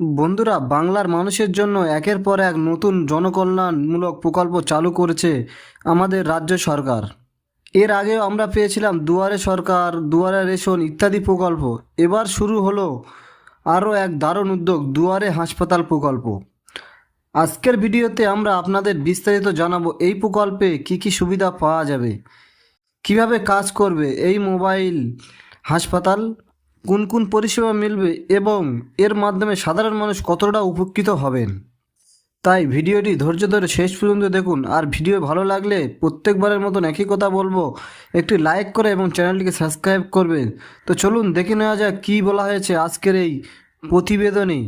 বন্ধুরা, বাংলার মানুষের জন্য একের পর এক নতুন জনকল্যাণমূলক প্রকল্প চালু করেছে আমাদের রাজ্য সরকার। এর আগেও আমরা পেয়েছিলাম দুয়ারে সরকার, দুয়ারে রেশন ইত্যাদি প্রকল্প। এবার শুরু হলো আরও এক দারুণ উদ্যোগ, দুয়ারে হাসপাতাল প্রকল্প। আজকের ভিডিওতে আমরা আপনাদের বিস্তারিত জানাব এই প্রকল্পে কি কি সুবিধা পাওয়া যাবে, কীভাবে কাজ করবে এই মোবাইল হাসপাতাল। কোন কোন পরিষেবা মিলবে এবং এর মাধ্যমে সাধারণ মানুষ কতটা উপকৃত হবেন? তাই ভিডিওটি ধৈর্য ধরে শেষ পর্যন্ত দেখুন। আর ভিডিও ভালো লাগলে প্রত্যেকবারের মতন একই কথা বলব। একটি লাইক করে এবং চ্যানেলটিকে সাবস্ক্রাইব করবেন। তো চলুন দেখে নেওয়া যাক কী বলা হয়েছে আজকের এই প্রতিবেদনে।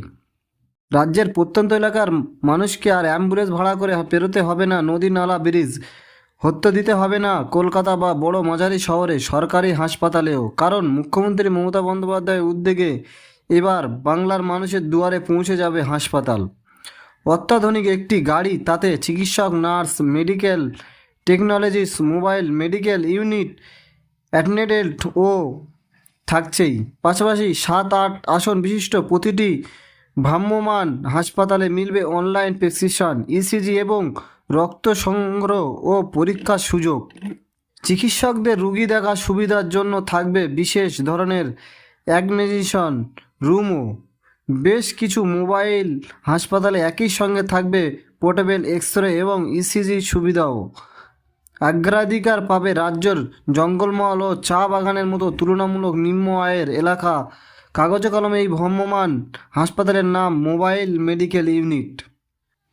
রাজ্যের প্রত্যন্ত এলাকার মানুষকে আর অ্যাম্বুলেন্স ভাড়া করে পেরোতে হবে না নদী নালা ব্রিজ। হত্যা দিতে হবে না। কলকাতা বা বড় মাঝারি শহরে, সরকারি হাসপাতালেও। কারণ মুখ্যমন্ত্রী মমতা বন্দ্যোপাধ্যায়ের উদ্যোগে এবার বাংলার মানুষের দুয়ারে পৌঁছে যাবে হাসপাতাল। অত্যাধুনিক একটি গাড়ি, তাতে চিকিৎসক, nurse, medical technologist mobile, medical unit attendant ও থাকছেই। পাশাপাশি সাত, আট আসন বিশিষ্ট প্রতিটি ভ্রাম্যমাণ হাসপাতালে মিলবে অনলাইন প্রেসক্রিপশন, ইসিজি এবং রক্ত সংগ্রহ ও পরীক্ষার সুযোগ। চিকিৎসকদের রুগী দেখার সুবিধার জন্য থাকবে বিশেষ ধরনের অ্যাগনেজিশন রুমও। বেশ কিছু মোবাইল হাসপাতালে একই সঙ্গে থাকবে পোর্টেবল এক্স রে এবং ইসিজি সুবিধাও। অগ্রাধিকার পাবে রাজ্যের জঙ্গলমহল ও চা বাগানের মতো তুলনামূলক নিম্ন আয়ের এলাকা। কাগজে কলমে এই ভ্রাম্যমাণ হাসপাতালের নাম মোবাইল মেডিকেল ইউনিট।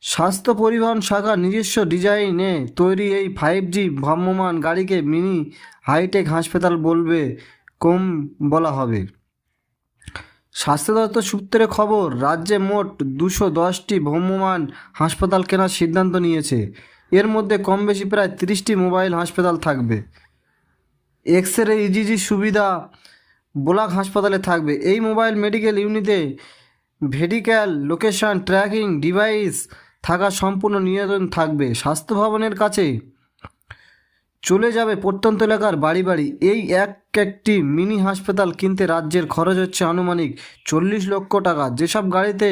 স্বাস্থ্য পরিবহন শাখার নিজস্ব ডিজাইনে তৈরি এই ফাইভ জি ভ্রাম্যমান গাড়িকে মিনি হাইটেক হাসপাতাল বলবে, কম বলা হবে। স্বাস্থ্য দপ্তর সূত্রে খবর, রাজ্যে মোট দুশো দশটি ভ্রাম্যমাণ হাসপাতাল কেনার সিদ্ধান্ত নিয়েছে। এর মধ্যে কম বেশি প্রায় তিরিশটি মোবাইল হাসপাতাল থাকবে। এক্স রে ইজিজি সুবিধা ব্লক হাসপাতালে থাকবে। এই মোবাইল মেডিকেল ইউনিটে ভেডিক্যাল লোকেশন, ট্র্যাকিং, ডিভাইস থাকা সম্পূর্ণ নিয়ন্ত্রণ থাকবে। স্বাস্থ্য ভবনের কাছে চলে যাবে প্রত্যন্ত এলাকার বাড়ি বাড়ি। এই এক একটি মিনি হাসপাতাল কিনতে রাজ্যের খরচ হচ্ছে আনুমানিক চল্লিশ লক্ষ টাকা। যেসব গাড়িতে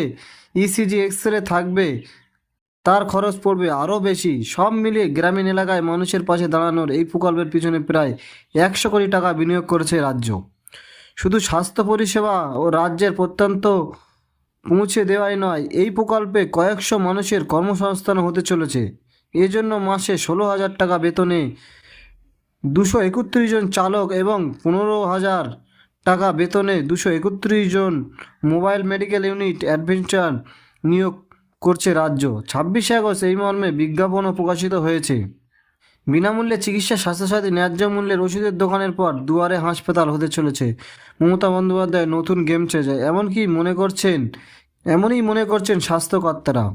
ইসিজি এক্স রে থাকবে, তার খরচ পড়বে আরও বেশি। সব মিলিয়ে গ্রামীণ এলাকায় মানুষের পাশে দাঁড়ানোর এই প্রকল্পের পিছনে প্রায় একশো কোটি টাকা বিনিয়োগ করেছে রাজ্য। শুধু স্বাস্থ্য পরিষেবা ও রাজ্যের প্রত্যন্ত পৌঁছে দেওয়াই নয়, এই প্রকল্পে কয়েকশো মানুষের কর্মসংস্থান হতে চলেছে। এজন্য মাসে ষোলো হাজার টাকা বেতনে দুশো একত্রিশ জন চালক এবং পনেরো হাজার টাকা বেতনে দুশো একত্রিশ জন মোবাইল মেডিকেল ইউনিট অ্যাডভেঞ্চার নিয়োগ করছে রাজ্য। ছাব্বিশে আগস্ট এই মর্মে বিজ্ঞাপনও প্রকাশিত হয়েছে। বিনামূল্যে চিকিৎসা স্বাস্থ্যসাথী ন্যায্য মূল্যের ওষুধের দোকানের পর দুয়ারে হাসপাতাল হতে চলেছে। মমতা বন্দ্যোপাধ্যায় নতুন গেম চেয়ে যায় এমনকি মনে করছেন, এমনই মনে করছেন স্বাস্থ্যকর্তারা।